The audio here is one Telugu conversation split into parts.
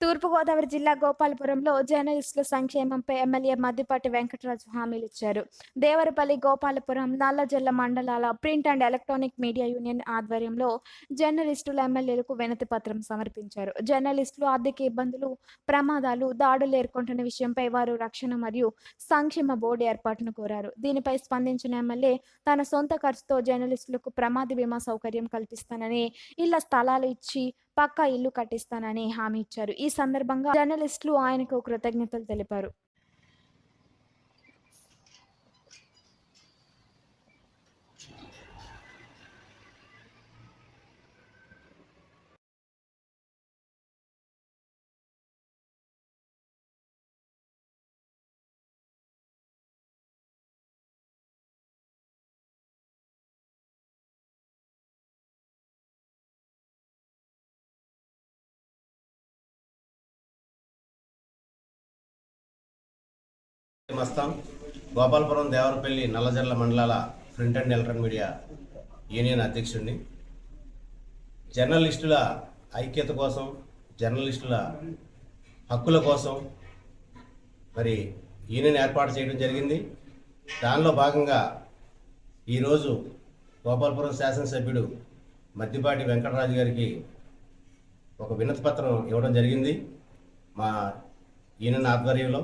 తూర్పుగోదావరి జిల్లా గోపాలపురంలో జర్నలిస్టుల సంక్షేమంపై ఎమ్మెల్యే మద్దిపాటి వెంకటరాజు హామీలు ఇచ్చారు దేవరపల్లి గోపాలపురం నల్లజల్ల మండలాల print and electronic media union ఆధ్వర్యంలో జర్నలిస్టులు ఎమ్మెల్యేలకు వినతి పత్రం సమర్పించారు. జర్నలిస్టులు ఆర్థిక ఇబ్బందులు ప్రమాదాలు దాడులు ఎదుర్కొంటున్న విషయంపై వారు రక్షణ మరియు సంక్షేమ బోర్డు ఏర్పాటును కోరారు. దీనిపై స్పందించిన ఎమ్మెల్యే తన సొంత ఖర్చుతో జర్నలిస్టులకు ప్రమాద బీమా సౌకర్యం కల్పిస్తానని ఇళ్ళ స్థలాలు ఇచ్చి పక్కా ఇల్లు కట్టిస్తానని హామీ ఇచ్చారు. ఈ సందర్భంగా జర్నలిస్టులు ఆయనకు కృతజ్ఞతలు తెలిపారు. మస్తాం గోపాలపురం దేవరపల్లి నల్లజర్ల మండలాల print and electron media union అధ్యక్షుడిని. జర్నలిస్టుల ఐక్యత కోసం జర్నలిస్టుల హక్కుల కోసం మరి యూనియన్ ఏర్పాటు చేయడం జరిగింది. దానిలో భాగంగా ఈరోజు గోపాలపురం శాసనసభ్యుడు మద్దిపాటి వెంకటరాజు గారికి ఒక వినతి పత్రం ఇవ్వడం జరిగింది మా యూనియన్ ఆధ్వర్యంలో.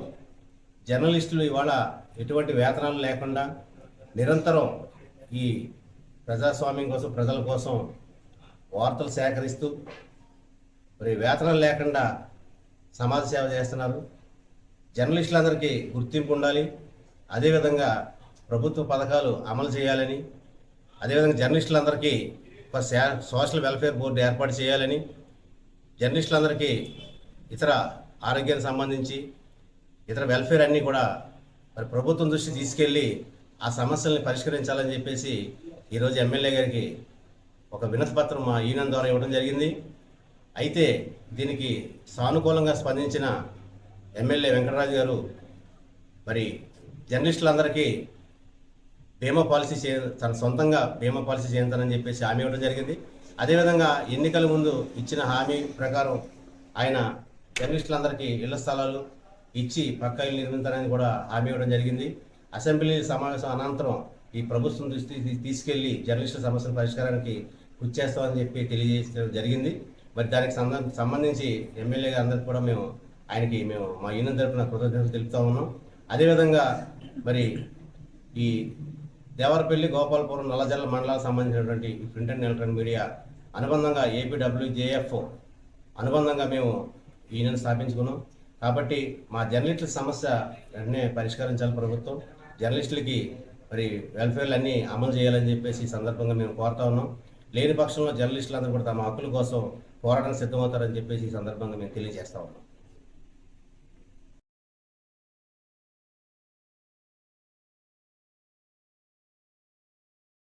జర్నలిస్టులు ఇవాళ ఎటువంటి వేతనాలు లేకుండా నిరంతరం ఈ ప్రజాస్వామ్యం కోసం ప్రజల కోసం వార్తలు సేకరిస్తూ మరి వేతనాలు లేకుండా సమాజ సేవ చేస్తున్నారు. జర్నలిస్టులందరికీ గుర్తింపు ఉండాలి. అదేవిధంగా ప్రభుత్వ పథకాలు అమలు చేయాలని అదేవిధంగా జర్నలిస్టులందరికీ ఒక సోషల్ వెల్ఫేర్ బోర్డు ఏర్పాటు చేయాలని జర్నలిస్టులందరికీ ఇతర ఆరోగ్యానికి సంబంధించి ఇతర వెల్ఫేర్ అన్నీ కూడా మరి ప్రభుత్వం దృష్టి తీసుకెళ్ళి ఆ సమస్యల్ని పరిష్కరించాలని చెప్పేసి ఈరోజు ఎమ్మెల్యే గారికి ఒక వినతి పత్రం మా ఈయన ద్వారా ఇవ్వడం జరిగింది. అయితే దీనికి సానుకూలంగా స్పందించిన ఎమ్మెల్యే వెంకటరాజు గారు మరి జర్నలిస్టులందరికీ బీమా పాలసీ చే తన సొంతంగా బీమా పాలసీ చేయించాలని చెప్పేసి హామీ ఇవ్వడం జరిగింది. అదేవిధంగా ఎన్నికల ముందు ఇచ్చిన హామీ ప్రకారం ఆయన జర్నలిస్టులందరికీ ఇళ్ళ స్థలాలు ఇచ్చి పక్క ఇల్లు నిర్మించాలని కూడా హామీ ఇవ్వడం జరిగింది. అసెంబ్లీ సమావేశం అనంతరం ఈ ప్రభుత్వం దృష్టి తీసుకెళ్ళి జర్నలిస్టుల సమస్యల పరిష్కారానికి కృషి చేస్తామని చెప్పి తెలియజేయడం జరిగింది. మరి దానికి సంబంధించి ఎమ్మెల్యే గారు అందరికీ కూడా మేము ఆయనకి మేము మా యూనియన్ తరపున కృతజ్ఞతలు తెలుపుతా ఉన్నాం. అదేవిధంగా మరి ఈ దేవరపల్లి గోపాలపురం నల్లజల్ల మండలాలకు సంబంధించినటువంటి ప్రింట్ అండ్ ఎలక్ట్రానిక్ మీడియా అనుబంధంగా ఏపీడబ్ల్యూజేఎఫ్ అనుబంధంగా మేము యూనియన్ స్థాపించుకున్నాం. కాబట్టి మా జర్నలిస్టుల సమస్య వెంటనే పరిష్కరించాలి ప్రభుత్వం. జర్నలిస్టులకి మరి వెల్ఫేర్లు అన్నీ అమలు చేయాలని చెప్పేసి ఈ సందర్భంగా మేము కోరుతా ఉన్నాం. లేని పక్షంలో జర్నలిస్టులందరూ కూడా తమ హక్కుల కోసం పోరాటం సిద్ధమవుతారని చెప్పేసి ఈ సందర్భంగా మేము తెలియజేస్తా ఉన్నాం.